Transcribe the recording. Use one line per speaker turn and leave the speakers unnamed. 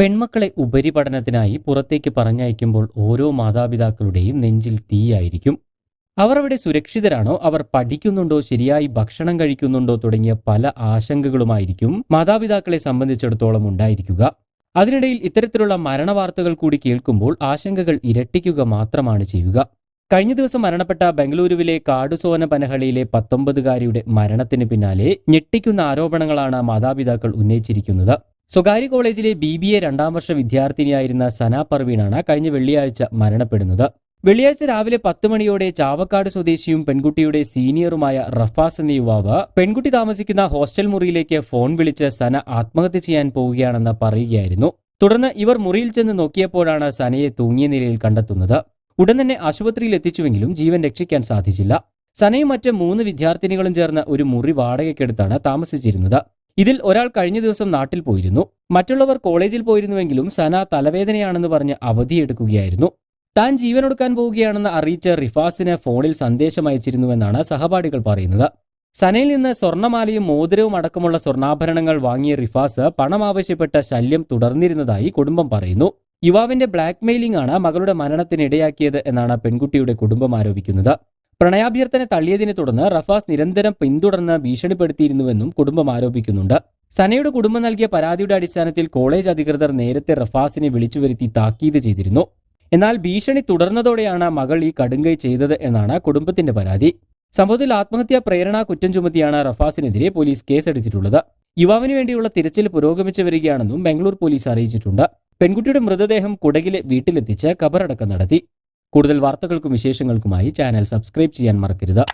പെൺമക്കളെ ഉപരിപഠനത്തിനായി പുറത്തേക്ക് പറഞ്ഞയക്കുമ്പോൾ ഓരോ മാതാപിതാക്കളുടെയും നെഞ്ചിൽ തീയായിരിക്കും. അവർ അവിടെ സുരക്ഷിതരാണോ? അവർ പഠിക്കുന്നുണ്ടോ? ശരിയായി ഭക്ഷണം കഴിക്കുന്നുണ്ടോ? തുടങ്ങിയ പല ആശങ്കകളുമായിരിക്കും മാതാപിതാക്കളെ സംബന്ധിച്ചിടത്തോളം ഉണ്ടായിരിക്കുക. അതിനിടയിൽ ഇത്തരത്തിലുള്ള മരണവാർത്തകൾ കൂടി കേൾക്കുമ്പോൾ ആശങ്കകൾ ഇരട്ടിക്കുക മാത്രമാണ് ചെയ്യുക. കഴിഞ്ഞ ദിവസം മരണപ്പെട്ട ബംഗളൂരുവിലെ കാടുസോന പനഹളിയിലെ പത്തൊമ്പതുകാരിയുടെ മരണത്തിന് പിന്നാലെ ഞെട്ടിക്കുന്ന ആരോപണങ്ങളാണ് മാതാപിതാക്കൾ ഉന്നയിച്ചിരിക്കുന്നത്. സ്വകാര്യ കോളേജിലെ ബി ബി എ രണ്ടാം വർഷ വിദ്യാർത്ഥിനിയായിരുന്ന സന പർവീണാണ് കഴിഞ്ഞ വെള്ളിയാഴ്ച മരണപ്പെടുന്നത്. വെള്ളിയാഴ്ച രാവിലെ പത്ത് മണിയോടെ ചാവക്കാട് സ്വദേശിയും പെൺകുട്ടിയുടെ സീനിയറുമായ റഫാസ് എന്ന യുവാവ് പെൺകുട്ടി താമസിക്കുന്ന ഹോസ്റ്റൽ മുറിയിലേക്ക് ഫോൺ വിളിച്ച് സന ആത്മഹത്യ ചെയ്യാൻ പോവുകയാണെന്ന് പറയുകയായിരുന്നു. തുടർന്ന് ഇവർ മുറിയിൽ ചെന്ന് നോക്കിയപ്പോഴാണ് സനയെ തൂങ്ങിയ നിലയിൽ കണ്ടെത്തുന്നത്. ഉടൻ തന്നെ ആശുപത്രിയിൽ എത്തിച്ചുവെങ്കിലും ജീവൻ രക്ഷിക്കാൻ സാധിച്ചില്ല. സനയും മറ്റ് മൂന്ന് വിദ്യാർത്ഥിനികളും ചേർന്ന് ഒരു മുറി വാടകയ്ക്കെടുത്താണ് താമസിച്ചിരുന്നത്. ഇതിൽ ഒരാൾ കഴിഞ്ഞ ദിവസം നാട്ടിൽ പോയിരുന്നു. മറ്റുള്ളവർ കോളേജിൽ പോയിരുന്നുവെങ്കിലും സന തലവേദനയാണെന്ന് പറഞ്ഞ് അവധിയെടുക്കുകയായിരുന്നു. താൻ ജീവനൊടുക്കാൻ പോവുകയാണെന്ന് അറിയിച്ച റിഫാസിന് ഫോണിൽ സന്ദേശം അയച്ചിരുന്നുവെന്നാണ് സഹപാഠികൾ പറയുന്നത്. സനയിൽ നിന്ന് സ്വർണമാലയും മോതിരവും അടക്കമുള്ള സ്വർണാഭരണങ്ങൾ വാങ്ങിയ റിഫാസ് പണം ആവശ്യപ്പെട്ട ശല്യം തുടർന്നിരുന്നതായി കുടുംബം പറയുന്നു. യുവാവിന്റെ ബ്ലാക്ക്മെയിലിംഗ് ആണ് മകളുടെ മരണത്തിന് ഇടയാക്കിയത് എന്നാണ് പെൺകുട്ടിയുടെ കുടുംബം ആരോപിക്കുന്നത്. പ്രണയാഭ്യർത്ഥന തള്ളിയതിനെ തുടർന്ന് റഫാസ് നിരന്തരം പിന്തുടർന്ന് ഭീഷണിപ്പെടുത്തിയിരുന്നുവെന്നും കുടുംബം ആരോപിക്കുന്നുണ്ട്. സനയുടെ കുടുംബം നൽകിയ പരാതിയുടെ അടിസ്ഥാനത്തിൽ കോളേജ് അധികൃതർ നേരത്തെ റഫാസിനെ വിളിച്ചുവരുത്തി താക്കീത് ചെയ്തിരുന്നു. എന്നാൽ ഭീഷണി തുടർന്നതോടെയാണ് മകൾ ഈ കടുങ്കൈ ചെയ്തത് എന്നാണ് കുടുംബത്തിന്റെ പരാതി. സംഭവത്തിൽ ആത്മഹത്യാ പ്രേരണ കുറ്റം ചുമത്തിയാണ് റഫാസിനെതിരെ പോലീസ് കേസെടുത്തിട്ടുള്ളത്. യുവാവിന് വേണ്ടിയുള്ള തിരച്ചിൽ പുരോഗമിച്ചു വരികയാണെന്നും ബംഗളൂർ പോലീസ് അറിയിച്ചിട്ടുണ്ട്. പെൺകുട്ടിയുടെ മൃതദേഹം കുടകിലെ വീട്ടിലെത്തിച്ച് കബറടക്കം നടത്തി. കൂടുതൽ വാർത്തകൾക്കും വിശേഷങ്ങൾക്കുമായി ചാനൽ സബ്സ്ക്രൈബ് ചെയ്യാൻ മറക്കരുത്.